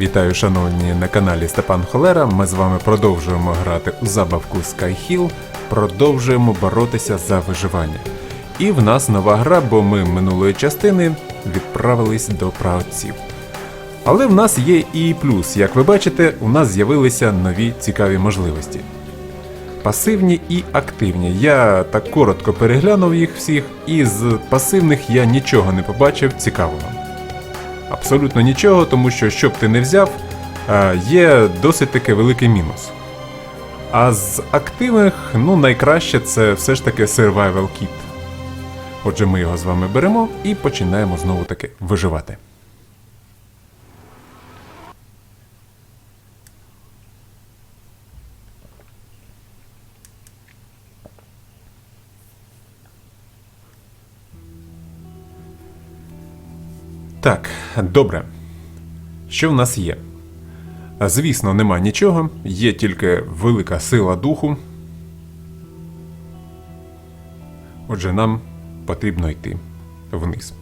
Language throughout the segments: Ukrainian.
Вітаю, шановні на каналі Степан Холера. Ми з вами продовжуємо грати у забавку Sky Hill, продовжуємо боротися за виживання. І в нас нова гра, бо ми минулої частини відправились до праотців. Але в нас є і плюс. Як ви бачите, у нас з'явилися нові цікаві можливості. Пасивні і активні. Я так коротко переглянув їх всіх, і з пасивних я нічого не побачив цікавого. Абсолютно нічого, тому що що б ти не взяв, е, є досить таки великий мінус. А з активних, ну найкраще це все ж таки Survival Kit. Отже, ми його з вами беремо і починаємо знову таки виживати. Так, добре. Що в нас є? Звісно, нема нічого, є тільки велика сила духу. Отже, нам потрібно йти вниз.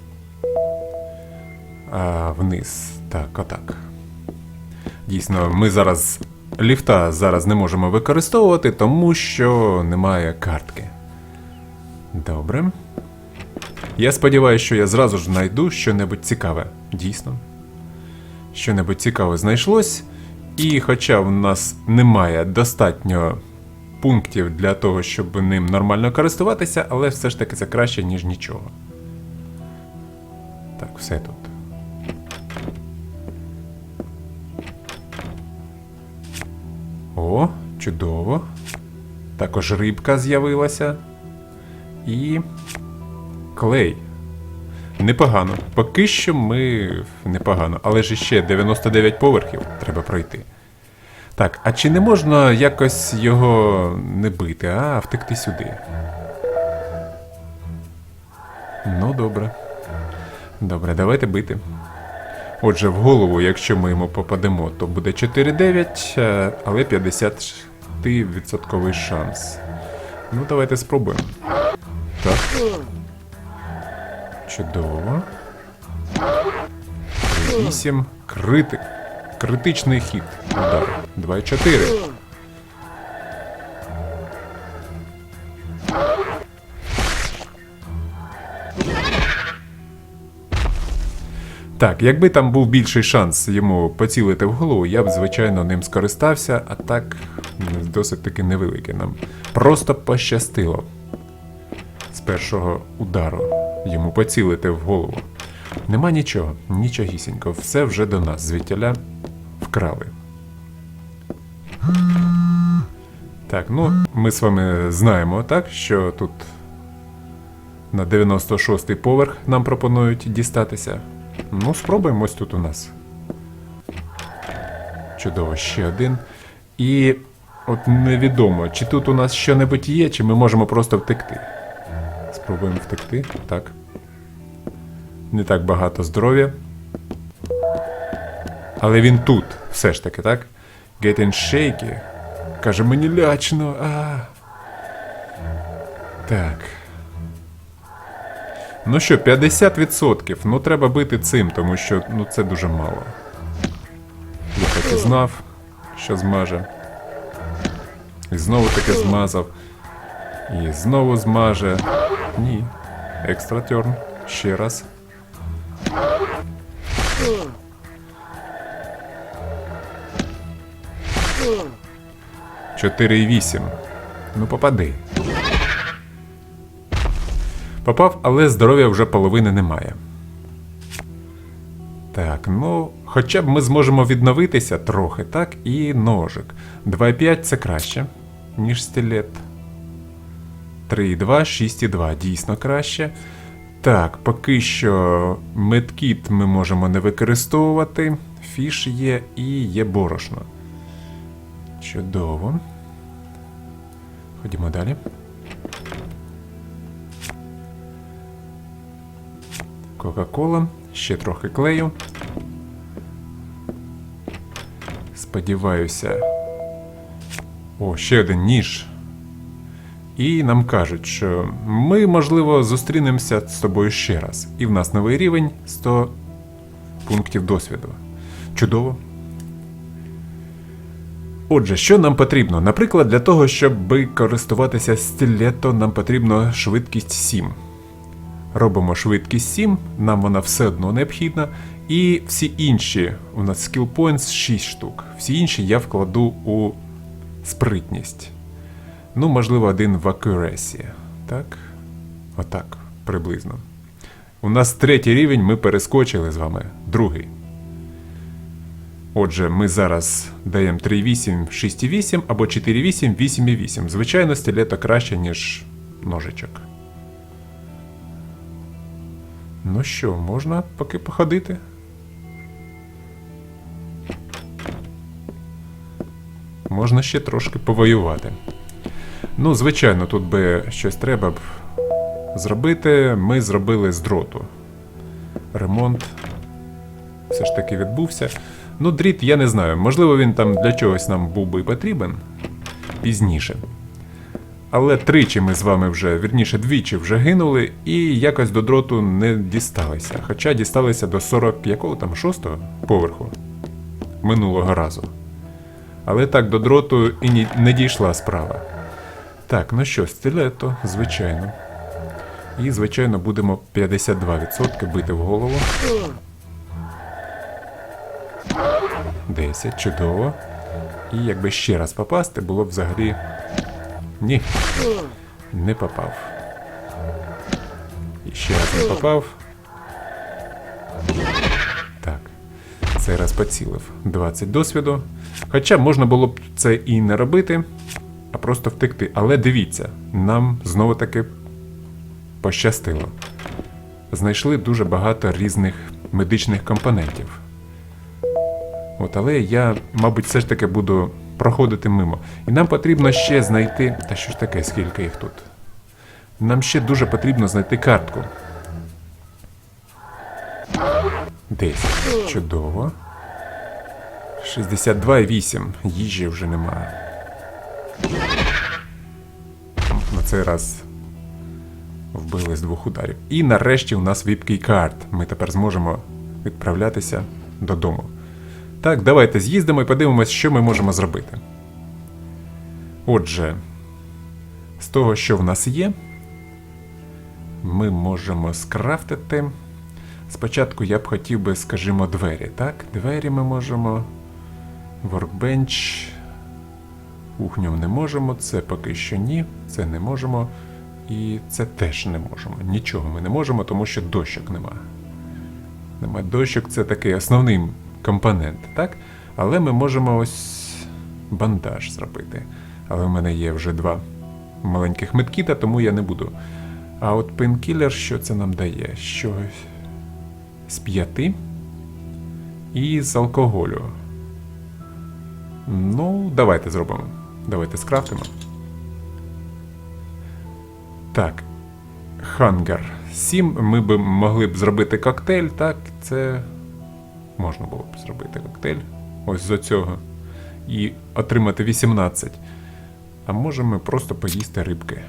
А, вниз. Так, отак. Дійсно, ми зараз ліфта зараз не можемо використовувати, тому що немає картки. Добре. Я сподіваюся, що я зразу ж знайду щонебудь цікаве. Дійсно. Щонебудь цікаве знайшлось. І хоча в нас немає достатньо пунктів для того, щоб ним нормально користуватися, але все ж таки це краще, ніж нічого. Так, все тут. О, чудово. Також рибка з'явилася. І Клей. Непогано. Поки що ми непогано, але ж ще 99 поверхів треба пройти. Так, а чи не можна якось його не бити, а втекти сюди? Ну, добре. Добре, давайте бити. Отже, в голову, якщо ми йому попадемо, то буде 4-9, е, але 50% шанс. Ну, давайте спробуємо. Так. Чудово. 8. Критик. Критичний хід. Удар. 2,4. Так, якби там був більший шанс йому поцілити в голову, я б, звичайно, ним скористався, а так досить таки невеликий нам. Просто пощастило з першого удару йому поцілити в голову. Нема нічого, нічогісінько, все вже до нас звідтіля вкрали. Так, ну, ми з вами знаємо, так, що тут на 96-й поверх нам пропонують дістатися. Ну, спробуємо ось тут у нас. Чудово, ще один. І от невідомо, чи тут у нас що-небудь є, чи ми можемо просто втекти. Спробуємо втекти. Так. Не так багато здоров'я. Але він тут, все ж таки, так? Getting shaky. Каже, мені лячно. А. Так. Ну що, 50%. Ну треба бити цим, тому що ну, це дуже мало. Я так і знав, що змаже. І знову таки змазав. І знову змаже. Ні. Екстра терн. Ще раз. Чотири і вісім. Ну попади. Попав, але здоров'я вже половини немає. Так, ну, хоча б ми зможемо відновитися трохи, так, і ножик. 2,5 це краще, ніж стилет. 3,2, 6,2 дійсно краще. Так, поки що медкіт ми можемо не використовувати. Фіш є і є борошно. Чудово. Ходімо далі. Кока-кола, ще трохи клею. Сподіваюся. О, ще один ніж. І нам кажуть, що ми, можливо, зустрінемося з тобою ще раз. І в нас новий рівень 100 пунктів досвіду. Чудово. Отже, що нам потрібно? Наприклад, для того, щоб користуватися стілето, нам потрібно швидкість 7. Робимо швидкість 7, нам вона все одно необхідна. І всі інші, у нас skill points 6 штук. Всі інші я вкладу у спритність. Ну, можливо, один в accuracy. Так? Отак, приблизно. У нас третій рівень, ми перескочили з вами. Другий. Отже, ми зараз даємо 3,8, 6,8 або 4,8, 8,8. Звичайно, стілето краще, ніж ножичок. Ну що, можна поки походити? Можна ще трошки повоювати. Ну, звичайно, тут би щось треба б зробити. Ми зробили з дроту. Ремонт все ж таки відбувся. Ну, дріт я не знаю. Можливо, він там для чогось нам був би потрібен пізніше. Але тричі ми з вами вже, вірніше, двічі вже гинули і якось до дроту не дісталися. Хоча дісталися до 40 якого там шостого поверху минулого разу. Але так до дроту і не дійшла справа. Так, ну що, стилето, звичайно. І, звичайно, будемо 52% бити в голову. 10, чудово. І якби ще раз попасти, було б взагалі. Ні. Не попав. І ще раз не попав. Так. Цей раз поцілив. 20 досвіду. Хоча можна було б це і не робити, а просто втекти. Але дивіться, нам знову таки пощастило. Знайшли дуже багато різних медичних компонентів. От, але я, мабуть, все ж таки буду проходити мимо. І нам потрібно ще знайти. Та що ж таке, скільки їх тут? Нам ще дуже потрібно знайти картку. 10. Чудово. 62,8. Їжі вже немає. На цей раз вбили з двох ударів. І нарешті у нас віпкий карт. Ми тепер зможемо відправлятися додому. Так, давайте з'їздимо і подивимось, що ми можемо зробити. Отже, з того, що в нас є, ми можемо скрафтити. Спочатку я б хотів би, скажімо, двері. Так, двері ми можемо. Workbench. Кухню не можемо, це поки що ні, це не можемо. І це теж не можемо. Нічого ми не можемо, тому що дощок нема. Нема дощок, це такий основний компонент, так? Але ми можемо ось бандаж зробити. Але в мене є вже два маленьких медкіта, тому я не буду. А от пейнкілер, що це нам дає? Що з п'яти і з алкоголю. Ну, давайте зробимо. Давайте скрафтимо. Так. Хангар. 7. Ми б могли б зробити коктейль, так, це можна було б зробити коктейль. Ось з цього. І отримати 18. А можемо просто поїсти рибки.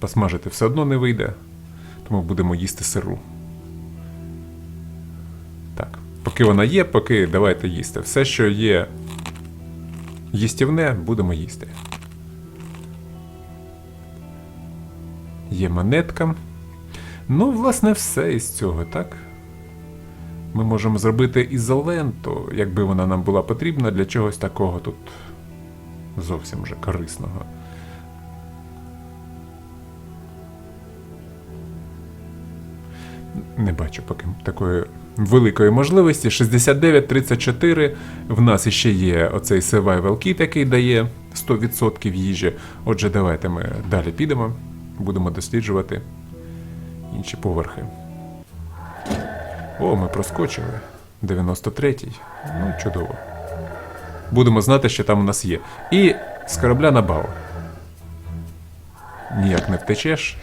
Посмажити все одно не вийде, тому будемо їсти сиру. Так. Поки вона є, поки давайте їсти. Все, що є їстівне, будемо їсти. Є монетка. Ну, власне, все із цього, так? Ми можемо зробити ізоленту, якби вона нам була потрібна для чогось такого тут зовсім вже корисного. Не бачу поки такої великої можливості. 69-34. В нас іще є оцей survival kit, який дає 100% їжі. Отже, давайте ми далі підемо, будемо досліджувати інші поверхи. О, ми проскочили. 93-й. Ну, чудово. Будемо знати, що там у нас є. І з корабля на бал. Ніяк не втечеш.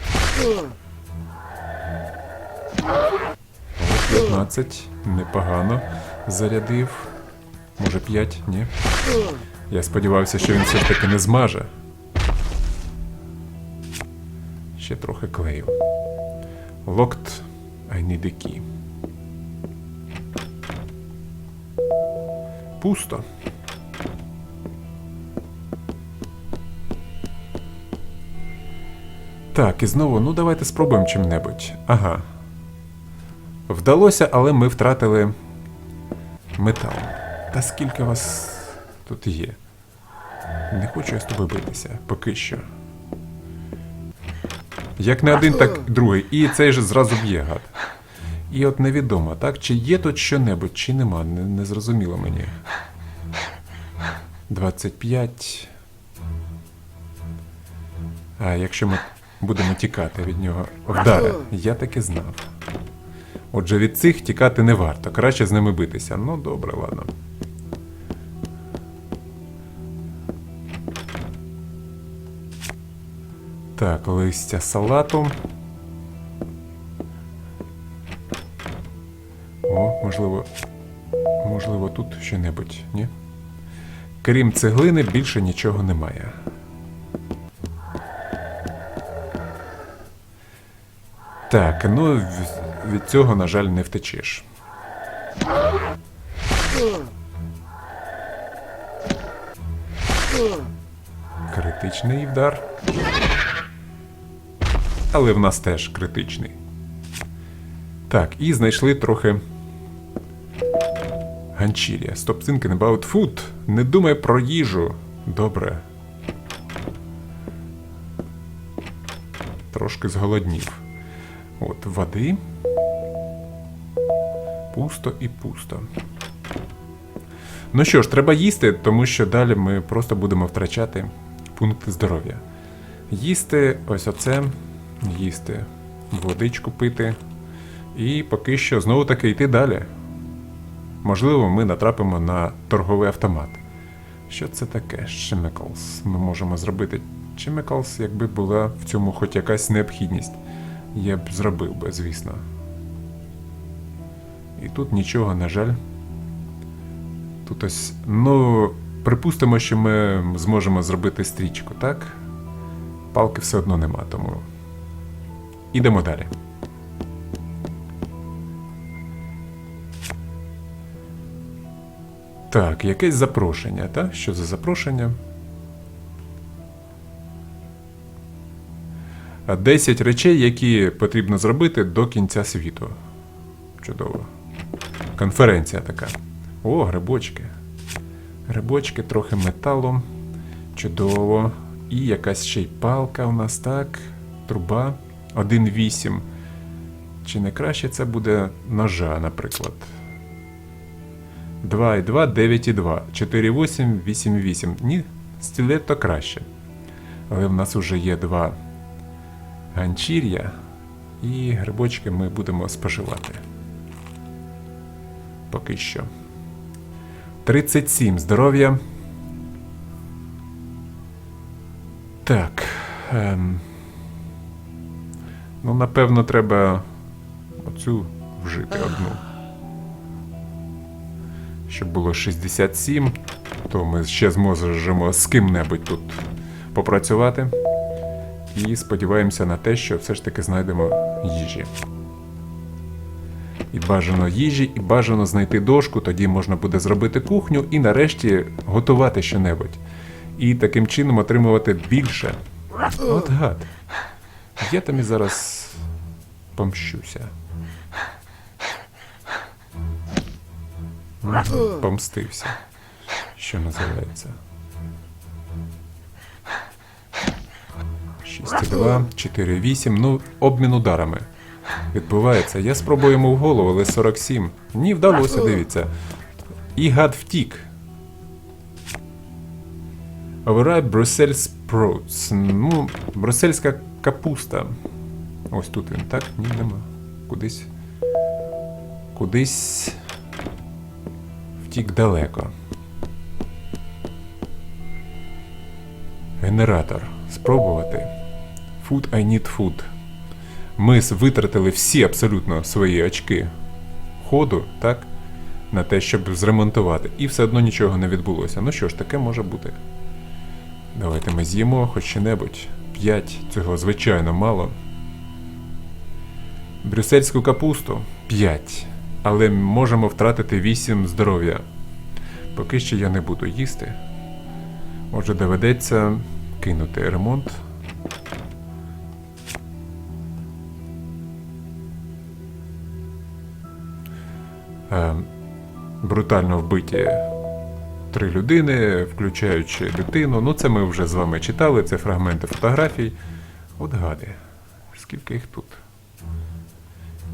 12. Непогано зарядив. Може 5? Ні. Я сподівався, що він все ж таки не змаже. Ще трохи клею. Локт, I need. Пусто. Так, і знову, ну давайте спробуємо чим-небудь. Ага. Вдалося, але ми втратили метал. Та скільки вас тут є? Не хочу я з тобою битися, поки що. Як не один, так другий. І цей же зразу б'є гад. І от невідомо, так? Чи є тут що-небудь, чи нема, не, не зрозуміло мені. 25. А якщо ми будемо тікати від нього вдари, я так і знав. Отже, від цих тікати не варто, краще з ними битися. Ну, добре, ладно. Так, листя салату. О, можливо. Можливо, тут що-небудь, ні? Крім цеглини, більше нічого немає. Так, ну від цього, на жаль, не втечеш. Критичний вдар. Але в нас теж критичний. Так, і знайшли трохи. Ганчір'я. Stop thinking about food. Не думай про їжу. Добре. Трошки зголоднів. От, води. Пусто і пусто. Ну що ж, треба їсти, тому що далі ми просто будемо втрачати пункти здоров'я. Їсти ось оце, їсти, водичку пити. І поки що знову таки йти далі. Можливо, ми натрапимо на торговий автомат. Що це таке? Chemicals. Ми можемо зробити Chemicals, якби була в цьому хоч якась необхідність. Я б зробив би, звісно. І тут нічого, на жаль. Тут ось. Ну, припустимо, що ми зможемо зробити стрічку, так? Палки все одно нема, тому. Ідемо далі. Так, якесь запрошення, так? Що за запрошення? 10 речей, які потрібно зробити до кінця світу. Чудово. Конференція така. О, грибочки. Грибочки, трохи металу. Чудово. І якась ще й палка у нас так. Труба 1,8. Чи не краще це буде ножа, наприклад? 2,2, 9,2, 4,8, 8,8. Ні, стілетто краще. Але в нас вже є два ганчір'я, і грибочки ми будемо споживати. Поки що. 37 здоров'я. Так. Ем. Ну, напевно, треба оцю вжити одну. Щоб було 67, то ми ще зможемо з ким-небудь тут попрацювати. І сподіваємося на те, що все ж таки знайдемо їжі. І бажано їжі, і бажано знайти дошку, тоді можна буде зробити кухню і нарешті готувати щонебудь. І таким чином отримувати більше. От гад. Я там і зараз помщуся. Помстився. Що називається. 6,2, 4,8. Ну, обмін ударами. Відбувається. Я спробую йому в голову, але 47. Ні, вдалося, дивіться. І гад втік. Overripe Brussels Sprouts. Ну, брюссельська капуста. Ось тут він, так? Ні, нема. Кудись. Кудись. Втік далеко. Генератор. Спробувати. Food I need food. Ми витратили всі абсолютно свої очки ходу, так? На те, щоб зремонтувати. І все одно нічого не відбулося. Ну що ж, таке може бути. Давайте ми з'їмо хоч що-небудь. П'ять. Цього звичайно мало. Брюссельську капусту 5. Але можемо втратити 8 здоров'я. Поки що я не буду їсти. Отже, доведеться кинути ремонт. Брутально вбиті три людини, включаючи дитину. Ну, це ми вже з вами читали, це фрагменти фотографій. От гади, скільки їх тут.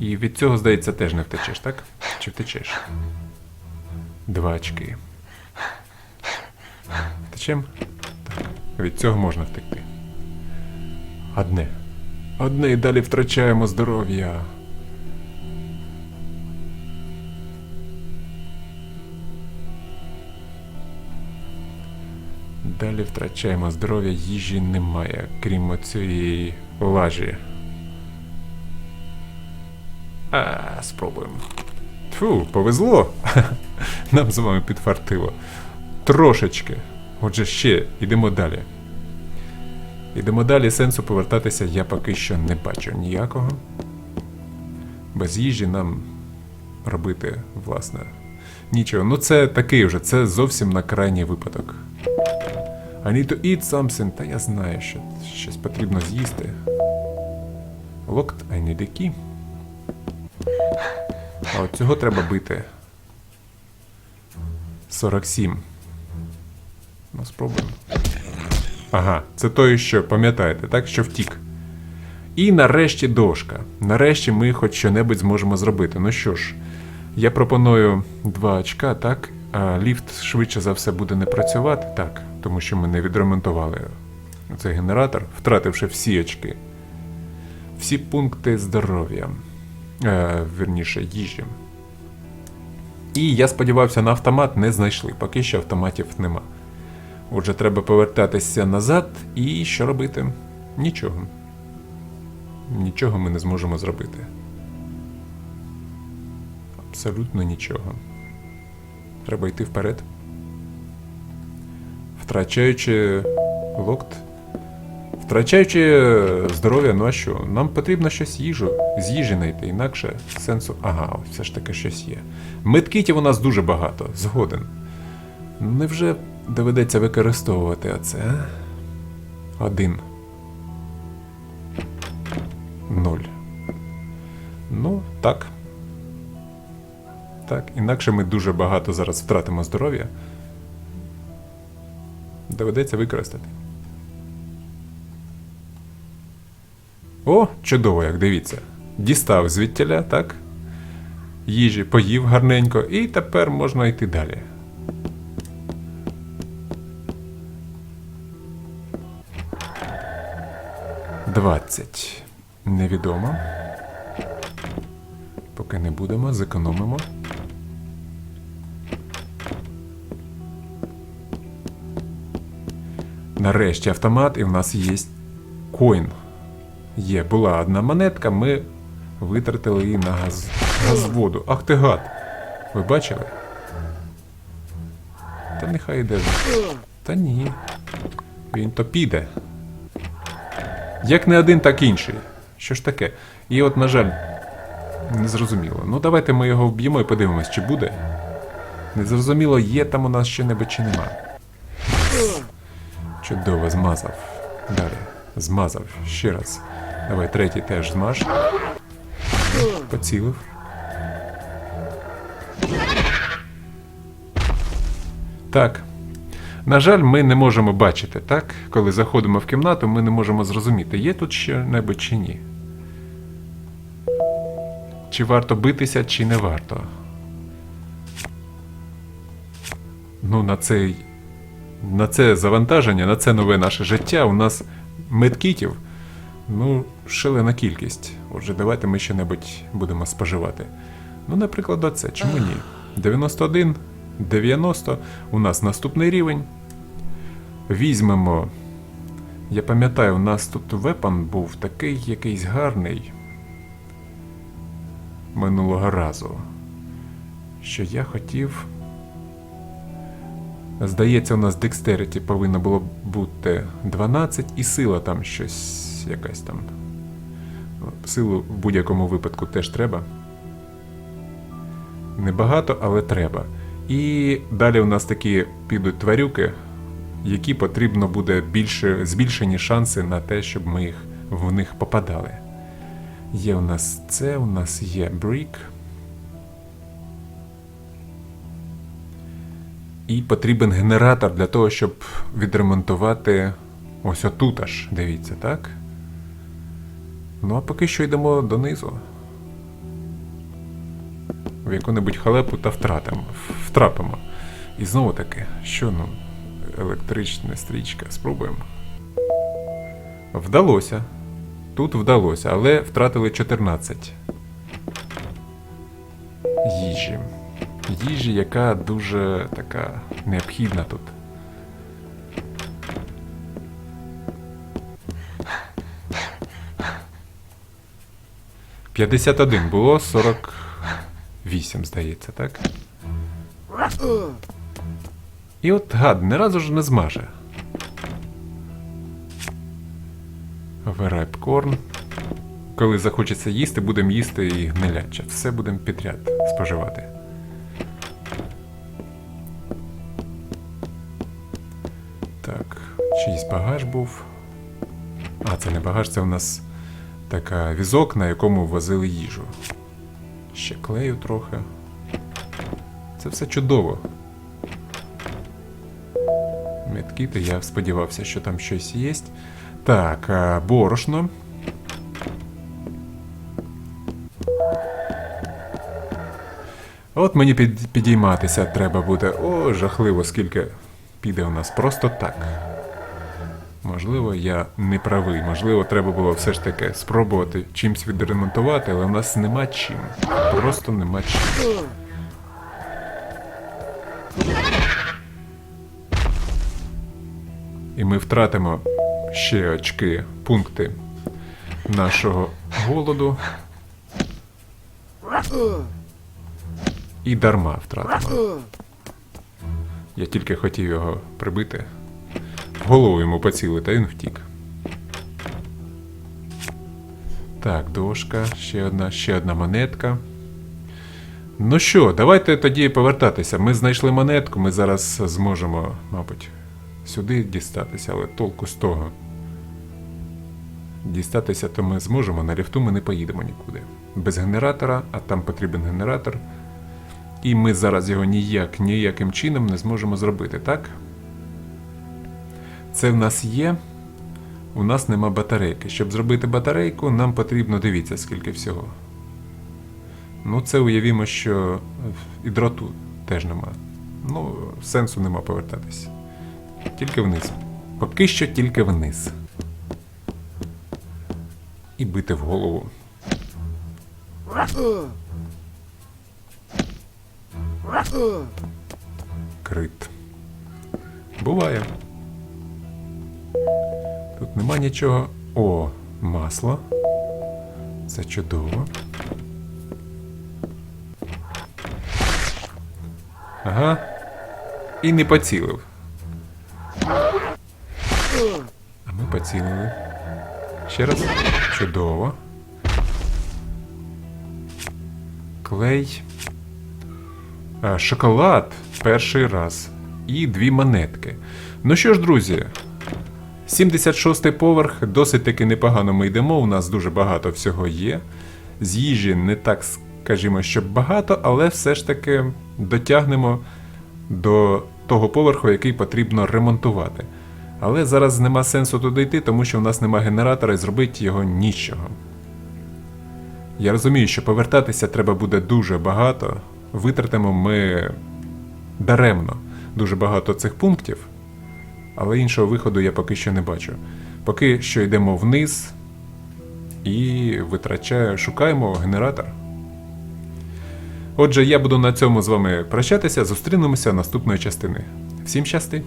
І від цього, здається, теж не втечеш, так? Чи втечеш? Два очки. Втечем? Так. Від цього можна втекти. Одне. Одне і далі втрачаємо здоров'я. Далі втрачаємо здоров'я, їжі немає, крім цієї лажі. Спробуємо. Тфу, повезло. Нам з вами підфартило. Трошечки. Отже, ще йдемо далі. Йдемо далі, сенсу повертатися я поки що не бачу ніякого. Без їжі нам робити, власне, нічого. Ну, це такий вже, це зовсім на крайній випадок. I need to eat something. Та я знаю, що щось потрібно з'їсти. Locked, I need a key. А от цього треба бити. 47. Ну, спробуємо. Ага, це той, що пам'ятаєте, так? Що втік. І нарешті дошка. Нарешті ми хоч що-небудь зможемо зробити. Ну що ж, я пропоную два очка, так? А ліфт швидше за все буде не працювати, так, тому що ми не відремонтували цей генератор, втративши всі очки. Всі пункти здоров'я, е, вірніше, їжі. І я сподівався, на автомат не знайшли, поки що автоматів нема. Отже, треба повертатися назад і що робити? Нічого. Нічого ми не зможемо зробити. Абсолютно нічого. Треба йти вперед. Втрачаючи локт. Втрачаючи здоров'я, ну а що? Нам потрібно щось їжу, з їжі знайти, інакше сенсу. Ага, все ж таки щось є. Медкітів у нас дуже багато, згоден. Невже доведеться використовувати оце? а? Один. Нуль. Ну, так. Так, інакше ми дуже багато зараз втратимо здоров'я. Доведеться використати. О, чудово, як дивіться. Дістав звідтіля, так? Їжі поїв гарненько, і тепер можна йти далі. Двадцять. Невідомо. Поки не будемо, зекономимо. Нарешті автомат, і в нас є коін. Є, була одна монетка, ми витратили її на газ, газводу. Ах ти гад! Ви бачили? Та нехай йде. Та ні. Він то піде. Як не один, так інший. Що ж таке? І от, на жаль, не зрозуміло. Ну давайте ми його вб'ємо і подивимось, чи буде. Незрозуміло, є там у нас що-небудь чи нема. Чудово, змазав. Далі. Змазав. Ще раз. Давай, третій теж змаж. Поцілив. Так. На жаль, ми не можемо бачити, так? Коли заходимо в кімнату, ми не можемо зрозуміти, є тут що-небудь чи ні. Чи варто битися, чи не варто. Ну, на цей. На це завантаження, на це нове наше життя у нас медкітів, ну, шалена кількість. Отже, давайте ми що-небудь будемо споживати. Ну, наприклад, оце. Чому ні? 91, 90. У нас наступний рівень. Візьмемо. Я пам'ятаю, у нас тут вепан був такий якийсь гарний минулого разу. Що я хотів. Здається, у нас Dexterity повинно було бути 12 і сила там щось якась там. Силу в будь-якому випадку теж треба. Небагато, але треба. І далі у нас такі підуть тварюки, які потрібно буде більше, збільшені шанси на те, щоб ми їх в них попадали. Є у нас це, у нас є брік. І потрібен генератор для того, щоб відремонтувати ось отут аж. Дивіться, так? Ну а поки що йдемо донизу. В яку-небудь халепу та втратимо, втрапимо. І знову таки, що ну, електрична стрічка, спробуємо. Вдалося. Тут вдалося, але втратили 14 їжі. Їжі, яка дуже така необхідна тут. П'ятдесят один було, сорок вісім, здається, так? І от гад ні разу ж не змаже. Верайпкорн. Коли захочеться їсти, будемо їсти і гниляче. Все будемо підряд споживати. Чийсь багаж був. А, це не багаж, це у нас така візок, на якому возили їжу. Ще клею трохи. Це все чудово. Медкіти, я сподівався, що там щось є. Так, борошно. От мені підійматися треба буде. О, жахливо, скільки піде у нас просто так. Можливо, я не правий. Можливо, треба було все ж таки спробувати чимсь відремонтувати, але в нас нема чим. Просто нема чим. І ми втратимо ще очки, пункти нашого голоду. І дарма втратимо. Я тільки хотів його прибити. Голову йому поцілити, а він втік. Так, дошка, ще одна, ще одна монетка. Ну що, давайте тоді повертатися. Ми знайшли монетку, ми зараз зможемо, мабуть, сюди дістатися, але толку з того. Дістатися то ми зможемо, на ліфту ми не поїдемо нікуди. Без генератора, а там потрібен генератор. І ми зараз його ніяк, ніяким чином не зможемо зробити, так? Це в нас є. У нас нема батарейки. Щоб зробити батарейку, нам потрібно дивіться, скільки всього. Ну, це уявімо, що і дроту теж нема. Ну, сенсу нема повертатись. Тільки вниз. Поки що тільки вниз. І бити в голову. Крит. Буває. Нема нічого. О, масло. Це чудово. Ага. І не поцілив. А ми поцілили. Ще раз. Чудово. Клей. А, шоколад перший раз. І дві монетки. Ну що ж, друзі, 76-й поверх, досить таки непогано ми йдемо. У нас дуже багато всього є. З їжі не так, скажімо, щоб багато, але все ж таки дотягнемо до того поверху, який потрібно ремонтувати. Але зараз нема сенсу туди йти, тому що в нас нема генератора і зробити його нічого. Я розумію, що повертатися треба буде дуже багато. Витратимо ми даремно дуже багато цих пунктів, але іншого виходу я поки що не бачу. Поки що йдемо вниз і витрачаю, шукаємо генератор. Отже, я буду на цьому з вами прощатися. Зустрінемося наступної частини. Всім щасти!